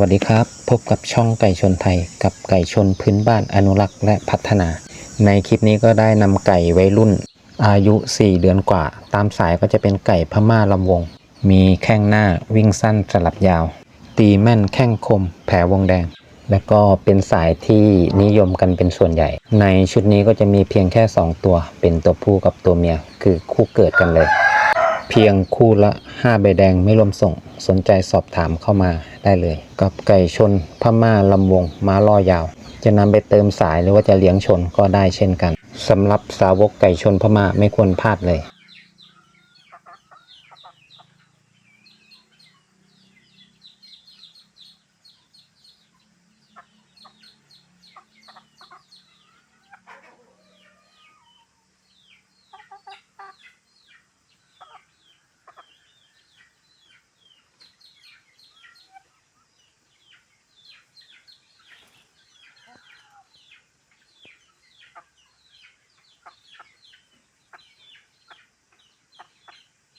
วัสดีครับ พบกับช่องไก่ชนไทย กับไก่ชนพื้นบ้านอนุรักษ์และพัฒนา ในคลิปนี้ก็ได้นำไก่วัยรุ่น อายุ 4 เดือนกว่า ตามสายก็จะเป็นไก่พม่าลำวง มีแข้งหน้าวิ่งสั้นสลับยาว ตีแม่นแข้งคม แผลวงแดง และก็เป็นสายที่นิยมกันเป็นส่วนใหญ่ ในชุดนี้ก็จะมีเพียงแค่ 2 ตัว เป็นตัวผู้กับตัวเมียคือคู่เกิดกันเลย เพียงคู่ละ 5 ใบแดงไม่รวมส่ง สนใจสอบถามเข้ามาได้เลย กับไก่ชนพม่าลำวง ม้าล่อยาว จะนำไปเติมสายหรือว่าจะเลี้ยงชนก็ได้เช่นกันสำหรับสาวกไก่ชนพม่าไม่ควรพลาดเลย